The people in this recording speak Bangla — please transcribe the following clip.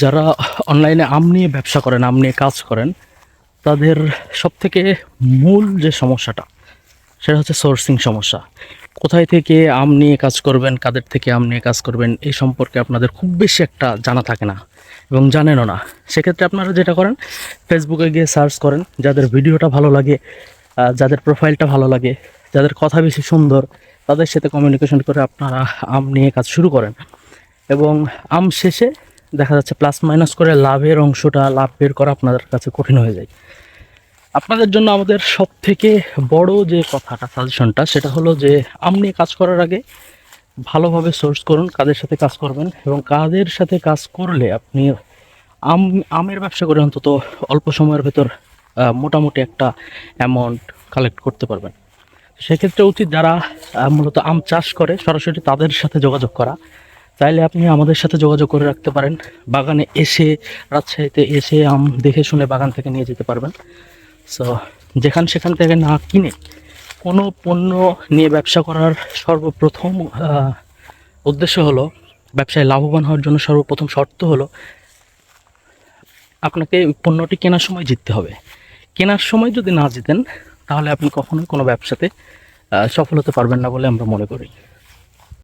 যারা অনলাইনে আম নিয়ে ব্যবসা করেন, আম নিয়ে কাজ করেন, তাদের সবথেকে মূল যে সমস্যাটা, সেটা হচ্ছে সোর্সিং সমস্যা। কোথায় থেকে আম নিয়ে কাজ করবেন, কাদের থেকে আম নিয়ে কাজ করবেন, এই সম্পর্কে আপনাদের খুব বেশি একটা জানা থাকে না এবং জানেনও না। সেক্ষেত্রে আপনারা যেটা করেন ফেসবুকে গিয়ে সার্চ করেন, যাদের ভিডিওটা ভালো লাগে যাদের প্রোফাইলটা ভালো লাগে, যাদের কথা বেশি সুন্দর, তাদের সাথে কমিউনিকেশন করে আপনারা আম নিয়ে কাজ শুরু করেন। এবং আম শেষে দেখা যাচ্ছে প্লাস মাইনাস করে লাভের অংশটা লাভ বের করা আপনাদের কাছে কঠিন হয়ে যায়। আপনাদের জন্য আমাদের সব থেকে বড় যে কথাটা সাজেশনটা সেটা হলো যে আম নিয়ে কাজ করার আগে ভালোভাবে সোর্স করুন, কাদের সাথে কাজ করবেন এবং কাদের সাথে কাজ করলে আপনি আম, আমের ব্যবসা করে অন্তত অল্প সময়ের ভেতর মোটামুটি একটা অ্যামাউন্ট কালেক্ট করতে পারবেন। সেক্ষেত্রে উচিত যারা মূলত আম চাষ করে, সরাসরি তাদের সাথে যোগাযোগ করা। চাইলে আপনি আমাদের সাথে যোগাযোগ করে রাখতে পারেন। বাগানে এসে, রাজশাহীতে এসে আম দেখে শুনে বাগান থেকে নিয়ে যেতে পারবেন। সো যেখান সেখান থেকে না কিনে কোনো পণ্য নিয়ে ব্যবসা করার সর্বপ্রথম উদ্দেশ্য হলো, ব্যবসায় লাভবান হওয়ার জন্য সর্বপ্রথম শর্ত হলো, আপনাকে পণ্যটি কেনার সময় জিততে হবে। কেনার সময় যদি না জিতেন, তাহলে আপনি কখনোই কোনো ব্যবসাতে সফল হতে পারবেন না বলে আমরা মনে করি।